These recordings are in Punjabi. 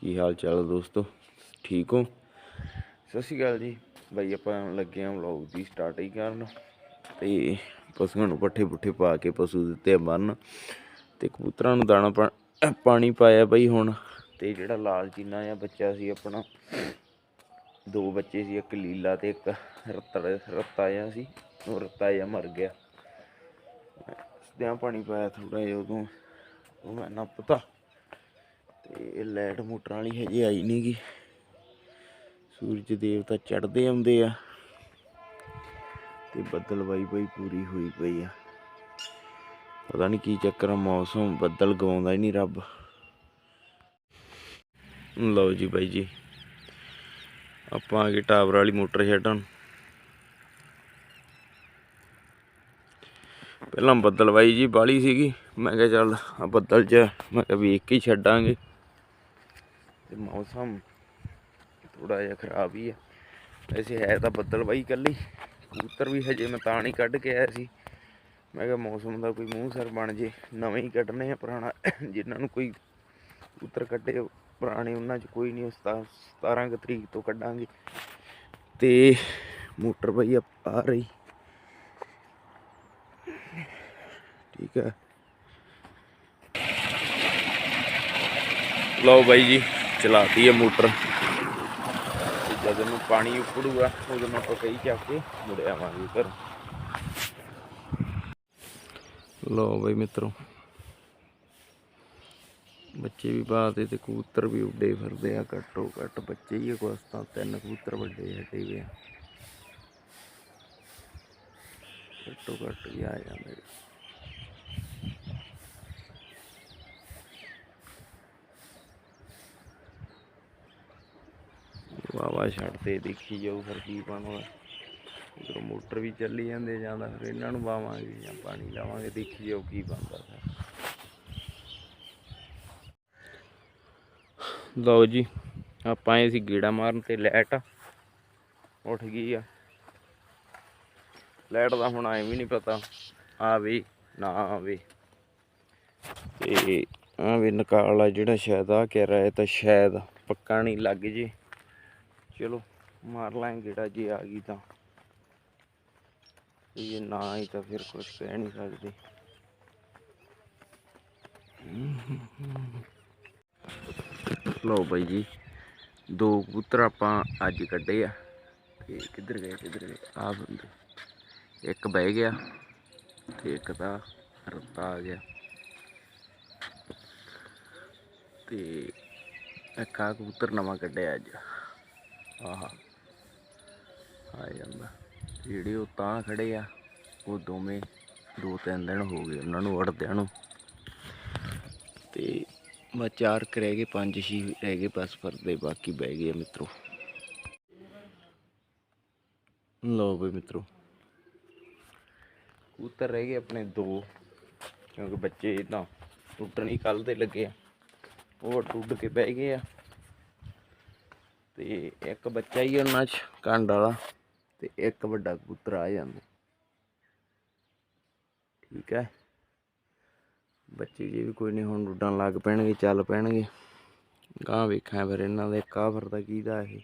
ਕੀ ਹਾਲ ਚਾਲ ਦੋਸਤੋ? ਠੀਕ ਹੋ? ਸਤਿ ਸ਼੍ਰੀ ਅਕਾਲ ਜੀ। ਬਾਈ, ਆਪਾਂ ਲੱਗੇ ਆਂ ਵਲੌਗ ਦੀ ਹੀ ਕਰਨ ਤੇ ਪਸ਼ੂਆਂ ਨੂੰ ਪੱਠੇ ਪੁੱਠੇ ਪਾ ਕੇ ਪਸ਼ੂ ਦਿੱਤੇ ਮਰਨ ਤੇ ਕਬੂਤਰਾਂ ਨੂੰ ਦਾਣਾ ਪਾਣੀ ਪਾਇਆ ਬਈ ਹੁਣ ਤੇ ਜਿਹੜਾ ਲਾਲ ਚੀਨਾ ਆ ਬੱਚਾ ਸੀ ਆਪਣਾ, ਦੋ ਬੱਚੇ ਸੀ, ਇੱਕ ਲੀਲਾ ਤੇ ਇੱਕ ਰੱਤੜ, ਰੱਤਾ ਆ ਸੀ, ਉਹ ਰੱਤਾ ਆ ਮਰ ਗਿਆ। ਸਦਿਆਂ ਪਾਣੀ ਪਾਇਆ ਥੋੜਾ ਜਿਹਾ ਉਦੋਂ ਉਹ ਮੈਂ ਨਾ ਪਤਾ ਤੇ ਲਾਈਟ ਮੋਟਰਾਂ ਵਾਲੀ ਹਜੇ ਆਈ ਨਹੀਂ ਗੀ। ਸੂਰਜ ਦੇਵਤਾ ਚੜ੍ਹਦੇ ਆਉਂਦੇ ਆ। ਤੇ ਬੱਦਲ ਬਾਈ ਬਾਈ ਪੂਰੀ ਹੋਈ ਪਈ ਆ। ਪਤਾ ਨਹੀਂ ਕੀ ਚੱਕਰ ਮੌਸਮ ਬੱਦਲ ਗਵਾਉਂਦਾ ਹੀ ਨਹੀਂ ਰੱਬ। ਲਓ ਜੀ ਬਾਈ ਜੀ, ਆਪਾਂ ਆ ਗਏ ਟਾਵਰ ਵਾਲੀ ਮੋਟਰ ਛੱਡਣ। ਪਹਿਲਾਂ ਬੱਦਲ ਬਾਈ ਜੀ ਬਾਲੀ ਸੀਗੀ, ਮੈਂ ਕਿਹਾ ਚੱਲ ਬੱਦਲ 'ਚ ਮੈਂ ਕਿਹਾ ਵੇਖ ਕੇ ਹੀ ਛੱਡਾਂਗੇ। ਤੇ ਮੌਸਮ ਥੋੜਾ ਜਿਹਾ ਖਰਾਬ ਹੀ ਆ। ਵੈਸੇ ਹੈ ਤਾਂ ਬੱਦਲ ਬਾਈ ਕੱਲੀ ਕਬੂਤਰ ਵੀ ਹਜੇ ਮੈਂ ਤਾਂ ਨਹੀਂ ਕੱਢ ਕੇ ਆਇਆ ਸੀ। ਮੈਂ ਕਿਹਾ ਮੌਸਮ ਦਾ ਕੋਈ ਮੂੰਹ ਸਰ ਬਣ ਜੇ, ਨਵੇਂ ਹੀ ਕੱਢਣੇ ਆ ਪੁਰਾਣਾ, ਜਿਨ੍ਹਾਂ ਨੂੰ ਕੋਈ ਕਬੂਤਰ ਕੱਢੇ ਪੁਰਾਣੇ, ਉਹਨਾਂ 'ਚ ਕੋਈ ਨਹੀਂ 17 ਕੁ ਤਰੀਕ ਤੋਂ ਕੱਢਾਂਗੇ। ਤੇ ਮੋਟਰ ਬਾਈ ਆ ਆ ਰਹੀ। ਠੀਕ ਹੈ ਲਓ ਬਾਈ ਜੀ। ਚਲਾਤੀ ਹੈ ਮੋਟਰ। ਜਦੋਂ ਨੂੰ ਪਾਣੀ ਉਪੜੂਗਾ ਉਦੋਂ ਨੂੰ ਆਪਾਂ ਕਹੀ ਚੱਕ ਕੇ ਮੁੜ ਆਵਾਂਗੇ ਘਰ। ਲਓ ਬਾਈ ਮਿੱਤਰੋ, ਬੱਚੇ ਵੀ ਬਾਤੇ ਤੇ ਕਬੂਤਰ ਵੀ ਉੱਡੇ ਫਿਰਦੇ ਆ, ਘੱਟੋ ਘੱਟ ਬੱਚੇ ਹੀ ਆ ਕੁਛ ਤਾਂ ਤਿੰਨ ਕਬੂਤਰ ਵੱਡੇ ਹਟੇ ਵੇ ਘੱਟੋ ਘੱਟ ਵੀ ਆ ਜਾਂਦੇ ਵਾਵਾ ਛੱਡਦੇ ਦੇਖੀ ਜਾਊ ਫਿਰ ਕੀ ਬਣਦਾ ਉਧਰੋਂ ਮੋਟਰ ਵੀ ਚੱਲੀ ਜਾਂਦੇ ਜਾਂਦਾ ਫਿਰ ਇਹਨਾਂ ਨੂੰ ਵਾਵਾਂਗੇ ਜਾਂ ਪਾਣੀ ਲਾਵਾਂਗੇ, ਦੇਖੀ ਜਾਊ ਕੀ ਬਣਦਾ ਫਿਰ। ਲਓ ਜੀ, ਆਪਾਂ ਆਏ ਸੀ ਗੇੜਾ ਮਾਰਨ ਤੇ ਲਾਈਟ ਉੱਠ ਗਈ ਆ। ਲਾਈਟ ਦਾ ਹੁਣ ਐਵੇਂ ਵੀ ਨਹੀਂ ਪਤਾ, ਆਵੇ ਨਾ ਆਵੇ। ਤੇ ਆਵੇ ਨਕਾਲ ਆ ਜਿਹੜਾ ਸ਼ਾਇਦ ਆ ਕਹਿ ਰਿਹਾ ਤਾਂ ਸ਼ਾਇਦ ਪੱਕਾ ਨਹੀਂ ਲੱਗ ਜੇ। ਚਲੋ, ਮਾਰ ਲਾਂਗੇ ਗੇੜਾ ਜੇ ਆ ਗਈ ਤਾਂ। ਤੇ ਜੇ ਨਾ ਆਈ ਤਾਂ ਫਿਰ ਕੁਝ ਕਹਿ ਨਹੀਂ ਸਕਦੇ। ਲਓ ਬਾਈ ਜੀ, ਦੋ ਕਬੂਤਰ ਆਪਾਂ ਅੱਜ ਕੱਢੇ ਆ। ਤੇ ਕਿੱਧਰ ਗਏ ਕਿੱਧਰ ਗਏ? ਆ ਬੰਦੇ, ਇੱਕ ਬਹਿ ਗਿਆ ਤੇ ਇੱਕ ਤਾਂ ਰੱਤਾ ਆ ਗਿਆ। ਤੇ ਇੱਕ ਆ ਕਬੂਤਰ ਨਵਾਂ ਕੱਢਿਆ ਅੱਜ। ਆਹਾ। ਆ ਜਾਂਦਾ ਜਿਹੜੇ ਉਹ ਤਾਂ ਖੜੇ ਆ, ਉਹ ਦੋਵੇਂ ਦੋ ਤਿੰਨ ਦਿਨ ਹੋ ਗਏ ਉਹਨਾਂ ਨੂੰ ਉੜਦਿਆਂ ਨੂੰ। ਤੇ ਬਸ ਚਾਰ ਕੁ ਰਹਿ ਗਏ, ਪੰਜ ਛੇ ਰਹਿ ਗਏ, ਬਸ ਫਰਦੇ ਬਾਕੀ ਬਹਿ ਗਏ ਆ ਮਿੱਤਰੋ। ਲਓ ਬਈ ਮਿੱਤਰੋ। ਕੂਤਰ ਰਹਿ ਗਏ ਆਪਣੇ ਦੋ, ਕਿਉਂਕਿ ਬੱਚੇ ਤਾਂ ਟੁੱਟਣੀ ਹੀ ਕੱਲ ਦੇ ਲੱਗੇ ਆ। ਉਹ ਟੁੱਟ ਕੇ ਬਹਿ ਗਏ ਆ। ਤੇ ਇੱਕ ਬੱਚਾ ਹੀ ਉਹਨਾਂ 'ਚ, ਕੰਡ ਵਾਲਾ, ਤੇ ਇੱਕ ਵੱਡਾ ਕਬੂਤਰ ਆ ਜਾਂਦਾ। ਠੀਕ ਹੈ? ਬੱਚੇ ਜੀ ਵੀ ਕੋਈ ਨਹੀਂ, ਹੁਣ ਉੱਡਣ ਲੱਗ ਪੈਣਗੇ, ਚੱਲ ਪੈਣਗੇ। ਗਾਂ ਵੇਖਾਂ ਫਿਰ ਇਹਨਾਂ ਦੇ ਕਾਫਰ ਦਾ ਕਿਹਦਾ ਇਹ।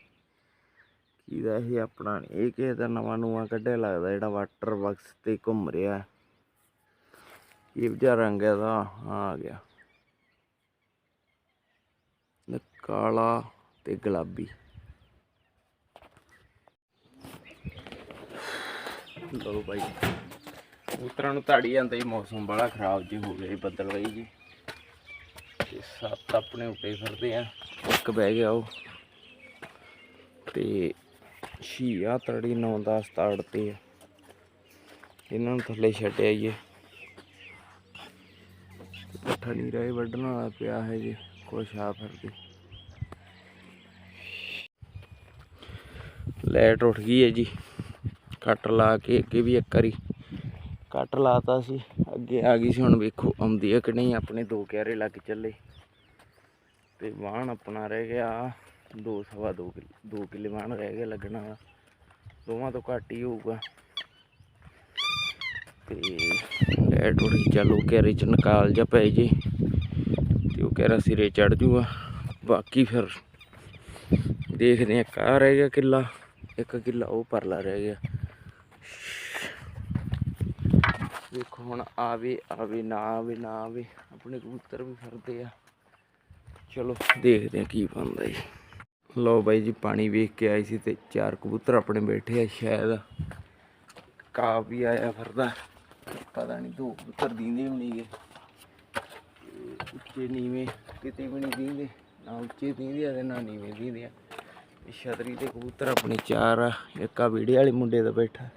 ਕਿਹਦਾ ਇਹ ਆਪਣਾ ਇਹ ਕਿਸੇ ਦਾ ਨਵਾਂ ਨੂਆ ਕੱਢਿਆ ਲੱਗਦਾ, ਜਿਹੜਾ ਵਾਟਰ ਬਾਕਸ ਤੇ ਘੁੰਮ ਰਿਹਾ। ਇਹ ਵਿਚਾਰਾ ਰੰਗ ਇਹਦਾ ਆਹ ਆ ਗਿਆ। ਕਾਲਾ ਤੇ ਗੁਲਾਬੀ। ਲਓ ਬਾਈ ਕਬੂਤਰਾਂ ਨੂੰ ਧਾੜੀ ਜਾਂਦਾ ਹੀ ਮੌਸਮ ਬੜਾ ਖਰਾਬ ਜੀ, ਹੋ ਗਿਆ ਜੀ ਬੱਦਲ ਬਾਈ ਜੀ। ਤੇ ਸੱਤ ਆਪਣੇ ਉੱਤੇ ਫਿਰਦੇ ਆ, ਇੱਕ ਬਹਿ ਗਿਆ ਉਹ। ਤੇ ਛੀਆ ਤੜੀ 9 10 ਤਾੜ ਆ। ਇਹਨਾਂ ਨੂੰ ਥੱਲੇ ਛੱਡਿਆ ਜੀ ਪੱਠਾ ਨਹੀਂ ਰਹੇ ਵੱਢਣ ਵਾਲਾ ਪਿਆ ਹੈ ਜੀ ਕੁਛ ਆ ਫਿਰਦੇ। ਲਾਈਟ ਉੱਠ ਗਈ ਹੈ ਜੀ। ਕੱਟ ਲਾ ਕੇ ਅੱਗੇ ਵੀ ਇੱਕ ਵਾਰੀ। ਕੱਟ ਲਾਤਾ ਸੀ। ਅੱਗੇ ਆ ਗਈ ਸੀ, ਹੁਣ ਵੇਖੋ ਆਉਂਦੀ ਹੈ ਕਿ ਨਹੀਂ, ਆਪਣੇ ਦੋ ਕਿਆਰੇ ਲੱਗ ਚੱਲੇ। ਤੇ ਵਾਹਣ ਆਪਣਾ ਰਹਿ ਗਿਆ, ਦੋ ਸਵਾ ਦੋ ਕਿੱਲੇ ਦੋ ਕਿੱਲੇ ਵਾਹਣ ਰਹਿ ਗਿਆ ਲੱਗਣਾ ਵਾ। ਦੋਵਾਂ ਤੋਂ ਘੱਟ ਹੀ ਹੋਊਗਾ। ਤੇ ਲੈਟ ਉੜੀ ਚੱਲੋ ਕਿਆਰੇ ਚ ਨਕਾਲ ਜਾ ਪੈ ਜੇ, ਤੇ ਉਹ ਕਹਿ ਰਿਹਾ ਸਿਰੇ ਚੜ ਜੂਗਾ। ਬਾਕੀ ਫਿਰ ਦੇਖਦੇ ਆ ਕਾ ਰਹਿ ਗਿਆ ਕਿੱਲਾ, ਇੱਕ ਕਿੱਲਾ ਉਹ ਪਰਲਾ ਰਹਿ ਗਿਆ। ਦੇਖੋ ਹੁਣ ਆਵੇ ਆਵੇ ਨਾ ਆਵੇ ਨਾ ਆਵੇ ਆਪਣੇ ਕਬੂਤਰ ਵੀ ਫਿਰਦੇ ਆ। ਚਲੋ ਦੇਖਦੇ ਆ ਕੀ ਬਣਦਾ ਜੀ। ਲਓ ਬਾਈ ਜੀ, ਪਾਣੀ ਵੇਖ ਕੇ ਆਏ ਸੀ ਤੇ ਚਾਰ ਕਬੂਤਰ ਆਪਣੇ ਬੈਠੇ ਆ ਸ਼ਾਇਦ। ਕਾ ਵੀ ਆਇਆ ਫਿਰਦਾ। ਪਤਾ ਨਹੀਂ ਦੋ ਕਬੂਤਰ ਦੀਂਦੇ ਵੀ ਨਹੀਂਗੇ ਉੱਚੇ ਨੀਵੇਂ ਕਿਤੇ ਵੀ ਨਹੀਂ ਦੀਂਦੇ। ਨਾ ਉੱਚੇ ਦੀਂਦੇ ਆ ਤੇ ਨਾ ਨੀਵੇਂ ਦੀਂਦੇ ਆ। ਛਤਰੀ ਤੇ ਕਬੂਤਰ ਆਪਣੇ ਚਾਰ ਆ। ਇੱਕ ਆ ਵੀੜੇ ਵਾਲੇ ਮੁੰਡੇ ਦਾ ਬੈਠਾ।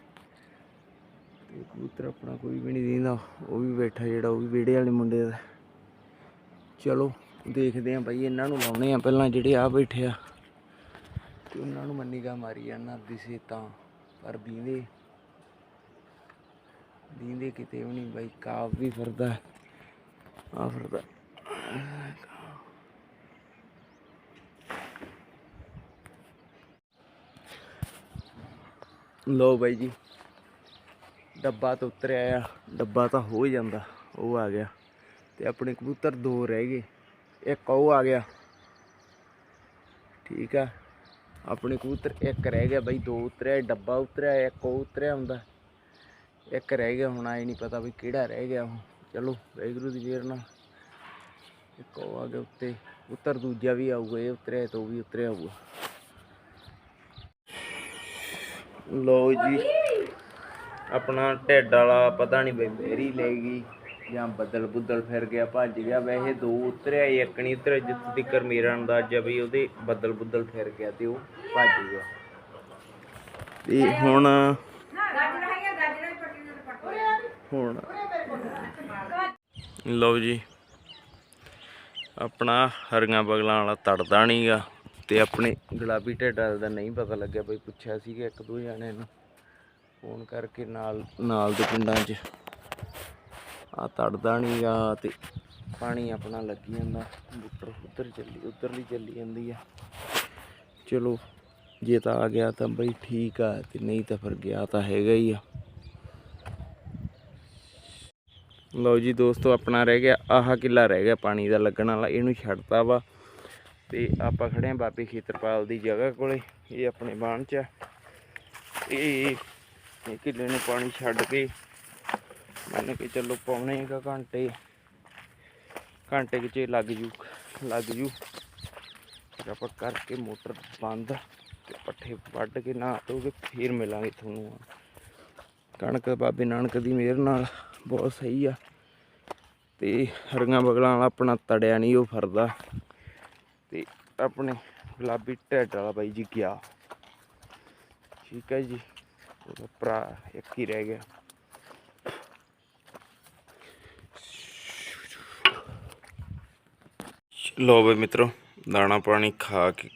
ਤੇ ਕਬੂਤਰ ਆਪਣਾ ਕੋਈ ਵੀ ਨਹੀਂ ਦੀਂਦਾ ਉਹ ਵੀ ਬੈਠਾ ਜਿਹੜਾ, ਉਹ ਵੀ ਵੀੜੇ ਵਾਲੇ ਮੁੰਡੇ ਦਾ। ਚਲੋ, ਦੇਖਦੇ ਆ ਬਾਈ, ਇਹਨਾਂ ਨੂੰ ਲਾਉਣੇ ਆ ਪਹਿਲਾਂ ਜਿਹੜੇ ਆ ਬੈਠੇ ਆ। ਤੇ ਉਹਨਾਂ ਨੂੰ ਮੰਨੀਗਾ ਮਾਰੀ ਜਾਣਾ ਦਿਸੇ ਤਾਂ ਪਰ ਦੀਂਦੇ ਦੀਂਦੇ ਕਿਤੇ ਵੀ ਨਹੀਂ ਬਾਈ ਕਾਬ ਵੀ ਫਿਰਦਾ ਆ ਫਿਰਦਾ। ਲੋ ਬਾਈ ਜੀ ਡੱਬਾ ਤੋਂ ਉਤਰਿਆ ਆ। ਡੱਬਾ ਤਾਂ ਹੋ ਹੀ ਜਾਂਦਾ। ਉਹ ਆ ਗਿਆ। ਤੇ ਆਪਣੇ ਕਬੂਤਰ ਦੋ ਰਹਿ ਗਏ। ਇੱਕ ਉਹ ਆ ਗਿਆ। ਠੀਕ ਆ। ਆਪਣੇ ਕਬੂਤਰ ਇੱਕ ਰਹਿ ਗਿਆ ਬਈ। ਦੋ ਉਤਰਿਆ ਡੱਬਾ ਉਤਰਿਆ, ਇੱਕ ਉਹ ਉਤਰਿਆ ਹੁੰਦਾ। ਇੱਕ ਰਹਿ ਗਿਆ। ਹੁਣ ਆਏ ਨਹੀਂ ਪਤਾ ਵੀ ਕਿਹੜਾ ਰਹਿ ਗਿਆ ਉਹ। ਚਲੋ, ਵਾਹਿਗੁਰੂ ਦੀ ਮਿਹਰ ਨਾਲ। ਇੱਕ ਉਹ ਆ ਗਿਆ ਉੱਤੇ। ਉੱਤਰ ਦੂਜਾ ਵੀ ਆਊਗਾ, ਇਹ ਉਤਰਿਆ ਤਾਂ ਉਹ ਵੀ ਉਤਰਿਆ ਆਊਗਾ ਲੋ ਜੀ। ਆਪਣਾ ਢਿੱਡ ਵਾਲਾ ਪਤਾ ਨਹੀਂ ਬਈ ਮੇਰੀ ਲੈ ਗਈ ਜਾਂ ਬੱਦਲ ਬੁੱਦਲ ਫਿਰ ਗਿਆ, ਭੱਜ ਗਿਆ। ਵੈਸੇ ਦੋ ਉਤਰਿਆ, ਇੱਕ ਨਹੀਂ ਉਤਰਿਆ। ਜਿੱਥੇ ਤੱਕ ਮੇਰਾ ਅੰਦਾਜ਼ਾ ਵੀ ਉਹਦੇ ਬੱਦਲ ਬੁੱਦਲ ਫਿਰ ਗਿਆ ਤੇ ਉਹ ਭੱਜ ਗਿਆ। ਤੇ ਹੁਣ ਹੁਣ ਲਓ ਜੀ, ਆਪਣਾ ਹਰੀਆਂ ਬਗਲਾਂ ਵਾਲਾ ਤੜਦਾ ਨਹੀਂਗਾ ਤੇ ਆਪਣੇ ਗੁਲਾਬੀ ਢੇਡਾ ਦਾ ਨਹੀਂ ਪਤਾ ਲੱਗਿਆ ਬਈ, ਪੁੱਛਿਆ ਸੀਗਾ ਇੱਕ ਦੋ ਜਣੇ ਨੂੰ। ਫੋਨ ਕਰਕੇ ਨਾਲ ਨਾਲ ਦੇ ਪਿੰਡਾਂ 'ਚ। ਆ ਤੜਦਾ ਨਹੀਂ ਆ ਤੇ ਪਾਣੀ ਆਪਣਾ ਲੱਗੀ ਜਾਂਦਾ। ਬੁੱਟਰ ਉੱਧਰ ਚੱਲੀ, ਉੱਧਰਲੀ ਚੱਲੀ ਜਾਂਦੀ ਆ। ਚਲੋ, ਜੇ ਤਾਂ ਆ ਗਿਆ ਤਾਂ ਬਈ ਠੀਕ ਆ, ਤੇ ਨਹੀਂ ਤਾਂ ਫਿਰ ਗਿਆ ਤਾਂ ਹੈਗਾ ਹੀ ਆ। ਲਓ ਜੀ ਦੋਸਤੋ, ਆਪਣਾ ਰਹਿ ਗਿਆ, ਆਹ ਕਿੱਲਾ ਰਹਿ ਗਿਆ ਪਾਣੀ ਦਾ ਲੱਗਣ ਵਾਲਾ, ਇਹਨੂੰ ਛੱਡਤਾ ਵਾ। ਤੇ ਆਪਾਂ ਖੜੇ ਆ ਬਾਬੇ ਖੇਤਰਪਾਲ ਦੀ ਜਗ੍ਹਾ ਕੋਲੇ, ਇਹ ਆਪਣੇ ਬਾਣ ਚ ਆ। ਇਹ ਇਹ ਕਿੱਲੇ ਨੂੰ ਪਾਣੀ ਛੱਡ ਕੇ ਮੰਨ ਕੇ ਚੱਲੋ ਪਾਉਣੇ ਇੱਕ ਘੰਟੇ ਘੰਟੇ ਵਿੱਚ ਲੱਗ ਜੂ ਲੱਗ ਜੂ। ਫਿਰ ਆਪਾਂ ਕਰਕੇ ਮੋਟਰ ਬੰਦ ਤੇ ਪੱਠੇ ਵੱਢ ਕੇ ਨਾ ਧੋਗੇ ਫੇਰ ਮਿਲਾਂਗੇ ਤੁਹਾਨੂੰ ਕਣਕ, ਬਾਬੇ ਨਾਨਕ ਦੀ ਮਿਹਰ ਨਾਲ ਬਹੁਤ ਸਹੀ ਆ। ਤੇ ਹਰੀਆਂ ਬਗਲਾਂ ਵਾਲਾ ਆਪਣਾ ਤੜਿਆ ਨਹੀਂ ਉਹ ਫਰਦਾ। ਤੇ ਆਪਣੇ ਗੁਲਾਬੀ ਢਿੱਡ ਵਾਲਾ ਬਾਈ ਜੀ ਗਿਆ ਠੀਕ ਹੈ ਜੀ। ਭਰਾ ਇੱਕ ਹੀ ਰਹਿ ਗਿਆ। ਲੋ ਬਈ ਮਿੱਤਰੋ, ਦਾਣਾ ਪਾਣੀ ਖਾ ਕੇ,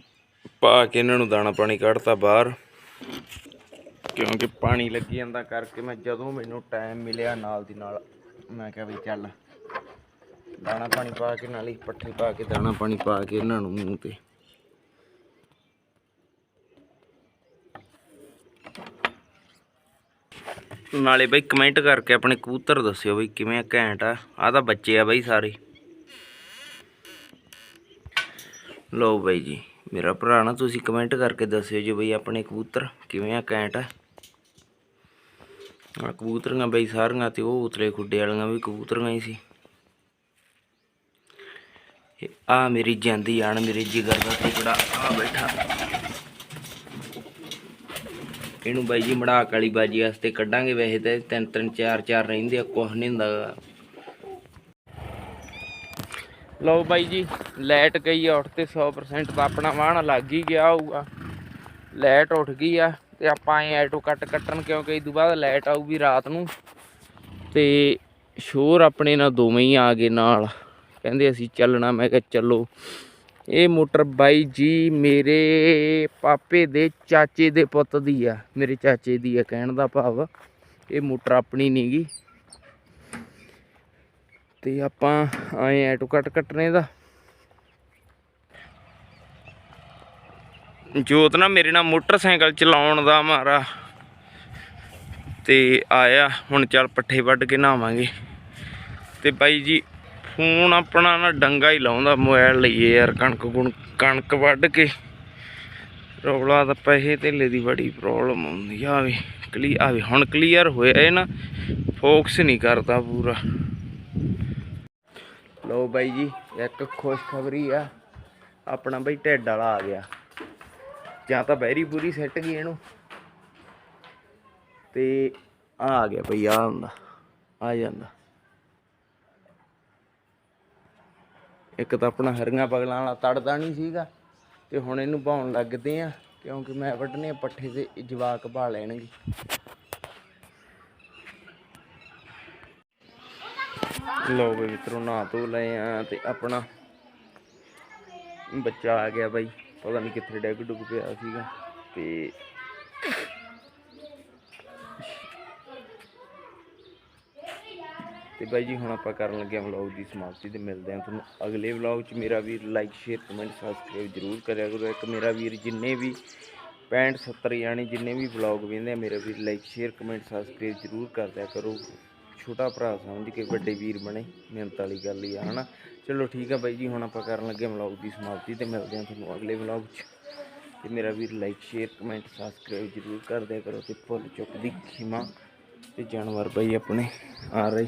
ਪਾ ਕੇ ਇਹਨਾਂ ਨੂੰ ਦਾਣਾ ਪਾਣੀ ਕੱਢਤਾ ਬਾਹਰ। ਕਿਉਂਕਿ ਪਾਣੀ ਲੱਗੀ ਜਾਂਦਾ ਕਰਕੇ ਮੈਂ ਜਦੋਂ ਮੈਨੂੰ ਟਾਈਮ ਮਿਲਿਆ ਨਾਲ ਦੀ ਨਾਲ, ਮੈਂ ਕਿਹਾ ਵੀ ਚੱਲ, ਦਾਣਾ ਪਾਣੀ ਪਾ ਕੇ, ਨਾਲ ਹੀ ਪੱਠੇ ਪਾ ਕੇ, ਦਾਣਾ ਪਾਣੀ ਪਾ ਕੇ ਇਹਨਾਂ ਨੂੰ ਮੂੰਹ ਤੇ। ਨਾਲੇ ਬਈ ਕਮੈਂਟ ਕਰਕੇ ਆਪਣੇ ਕਬੂਤਰ ਦੱਸਿਓ ਬਈ ਕਿਵੇਂ ਆ, ਘੈਂਟ ਆ। ਆ ਤਾਂ ਬੱਚੇ ਆ ਬਈ ਸਾਰੇ। ਲਓ ਬਈ ਜੀ, ਮੇਰਾ ਭਰਾ ਨਾ ਤੁਸੀਂ ਕਮੈਂਟ ਕਰਕੇ ਦੱਸਿਓ ਜੀ ਬਈ ਆਪਣੇ ਕਬੂਤਰ ਕਿਵੇਂ ਆ, ਘੈਂਟ ਆ। ਆ ਕਬੂਤਰੀਆਂ ਬਈ ਸਾਰੀਆਂ ਤੇ ਉਹ ਉਤਲੇ ਖੁੱਡੇ ਵਾਲੀਆਂ ਵੀ ਕਬੂਤਰੀਆਂ ਹੀ ਸੀ। ਆ ਮੇਰੀ ਜਾਂਦੀ ਆਣ, ਮੇਰੇ ਜਿਗਰ ਦਾ ਟੁਕੜਾ ਆ ਬੈਠਾ। ਇਹਨੂੰ ਬਾਈ ਜੀ ਮੜਾਕ ਵਾਲੀ ਬਾਜੀ ਵਾਸਤੇ ਕੱਢਾਂਗੇ ਵੈਸੇ ਤੇ ਤਿੰਨ ਤਿੰਨ, ਚਾਰ ਚਾਰ ਰਹਿੰਦੇ ਆ, ਕੁਛ ਨਹੀਂ ਹੁੰਦਾ ਲਓ ਬਾਈ ਜੀ, ਲਾਈਟ ਗਈ ਆ, ਉੱਠ ਤੇ 100% ਤਾਂ ਆਪਣਾ ਵਾਹਣ ਲੱਗ ਹੀ ਗਿਆ ਹੋਊਗਾ। ਲਾਈਟ ਉੱਠ ਗਈ ਆ ਤੇ ਆਪਾਂ ਐ ਐਟੋ ਕੱਟ ਕੱਟਣ ਕਿਉਂਕਿ ਇਸ ਤੋਂ ਬਾਅਦ ਲਾਈਟ ਆਊਗੀ ਰਾਤ ਨੂੰ। ਤੇ ਸ਼ੋਰ ਆਪਣੇ ਨਾਲ ਦੋਵੇਂ ਹੀ ਆ ਗਏ ਨਾਲ। ਕਹਿੰਦੇ ਅਸੀਂ ਚੱਲਣਾ, ਮੈਂ ਕਿਹਾ ਚੱਲੋ। ਇਹ ਮੋਟਰ ਬਾਈ ਜੀ ਮੇਰੇ ਪਾਪੇ ਦੇ ਚਾਚੇ ਦੇ ਪੁੱਤ ਦੀ ਆ, ਮੇਰੇ ਚਾਚੇ ਦੀ ਆ ਕਹਿਣ ਦਾ ਭਾਵ। ਇਹ ਮੋਟਰ ਆਪਣੀ ਨਹੀਂ ਗੀ। ਤੇ ਆਪਾਂ ਆਏ ਐਟੋ ਕੱਟ ਕੱਟਣੇ ਦਾ। ਜੋਤ ਨਾ ਮੇਰੇ ਨਾਲ ਮੋਟਰਸਾਈਕਲ ਚਲਾਉਣ ਦਾ ਮਾਰਾ। ਤੇ ਆਇਆ, ਹੁਣ ਚੱਲ ਪੱਠੇ ਵੱਢ ਕੇ ਨਹਾਵਾਂਗੇ। ਤੇ ਬਾਈ ਜੀ ਫੋਨ ਆਪਣਾ ਨਾ ਡੰਗਾ ਹੀ ਲਾਉਂਦਾ ਮੋਬਾਈਲ ਲਈਏ ਯਾਰ, ਕਣਕ ਗੁਣ, ਕਣਕ ਵੱਢ ਕੇ। ਰੌਲਾ ਤਾਂ ਪੈਸੇ ਧੇਲੇ ਦੀ ਬੜੀ ਪ੍ਰੋਬਲਮ ਆਉਂਦੀ ਆ ਵੀ ਕਲੀ, ਆ ਵੀ ਹੁਣ ਕਲੀਅਰ ਹੋਇਆ ਇਹ ਨਾ ਫੋਕਸ ਨਹੀਂ ਕਰਦਾ ਪੂਰਾ। ਲਓ ਬਾਈ ਜੀ, ਇੱਕ ਖੁਸ਼ਖਬਰੀ ਆ, ਆਪਣਾ ਬਈ ਢਿੱਡ ਵਾਲਾ ਆ ਗਿਆ। ਜਾਂ ਤਾਂ ਬਹਿਰੀ ਪੂਰੀ ਸੈੱਟ ਗਈ ਇਹਨੂੰ। ਤੇ ਆ ਆ ਗਿਆ ਬਈ, ਆ ਹੁੰਦਾ, ਆ ਜਾਂਦਾ। ਇੱਕ ਤਾਂ ਆਪਣਾ ਹਰੀਆਂ ਪਗਲਾਂ ਵਾਲਾ ਤੜਦਾ ਨਹੀਂ ਸੀਗਾ ਤੇ ਹੁਣ ਇਹਨੂੰ ਭਾਉਣ ਲੱਗਦੇ ਆ, ਕਿਉਂਕਿ ਮੈਂ ਵੱਢਣੇ ਪੱਠੇ ਤੇ ਜਵਾਕ ਭਾ ਲੈਣਗੇ। ਲੋ ਬਈ ਮਿੱਤਰੋ, ਨਹਾ ਧੋ ਲਏ ਆ ਤੇ ਆਪਣਾ ਬੱਚਾ ਆ ਗਿਆ ਬਾਈ। ਪਤਾ ਨਹੀਂ ਕਿੱਥੇ ਡੈਗ ਡੁੱਗ ਪਿਆ ਸੀਗਾ ਤੇ ਤੇ ਬਾਈ ਜੀ ਹੁਣ ਆਪਾਂ ਕਰਨ ਲੱਗੇ ਹਾਂ ਵਲੌਗ ਦੀ ਸਮਾਪਤੀ ਤੇ ਮਿਲਦੇ ਹਾਂ ਤੁਹਾਨੂੰ ਅਗਲੇ ਵਲੌਗ 'ਚ। ਮੇਰਾ ਵੀਰ ਲਾਈਕ ਸ਼ੇਅਰ ਕਮੈਂਟ ਸਬਸਕ੍ਰਾਈਬ ਜਰੂਰ ਕਰਿਆ ਕਰੋ। ਇੱਕ ਮੇਰਾ ਵੀਰ ਜਿੰਨੇ ਵੀ 65 70 ਯਾਨੀ ਜਿੰਨੇ ਵੀ ਵਲੌਗ ਵੇਖਦੇ ਆ, ਮੇਰਾ ਵੀਰ ਲਾਈਕ ਸ਼ੇਅਰ ਕਮੈਂਟ ਸਬਸਕ੍ਰਾਈਬ ਜਰੂਰ ਕਰਦਿਆ ਕਰੋ। ਛੋਟਾ ਭਰਾ ਸਮਝ ਕੇ ਵੱਡੇ ਵੀਰ ਬਣੇ, ਮਿਹਨਤ ਵਾਲੀ ਗੱਲ ਹੀ ਆ, ਹਨਾ? ਚਲੋ ਠੀਕ ਆ ਬਾਈ ਜੀ, ਹੁਣ ਆਪਾਂ ਕਰਨ ਲੱਗੇ ਵਲੌਗ ਦੀ ਸਮਾਪਤੀ ਤੇ ਮਿਲਦੇ ਹਾਂ ਤੁਹਾਨੂੰ ਅਗਲੇ ਵਲੌਗ 'ਚ। ਤੇ ਮੇਰਾ ਵੀਰ ਲਾਈਕ ਸ਼ੇਅਰ ਕਮੈਂਟ ਸਬਸਕ੍ਰਾਈਬ ਜਰੂਰ ਕਰਦਿਆ ਕਰੋ ਤੇ ਭੁੱਲ ਚੁੱਕ ਦੀ ਖਿਮਾ ਤੇ ਜਾਨਵਰ ਬਾਈ ਆਪਣੇ ਆ ਰਹੇ।